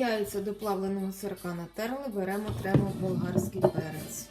Яйця до плавленого сирка натерли, беремо треба болгарський перець.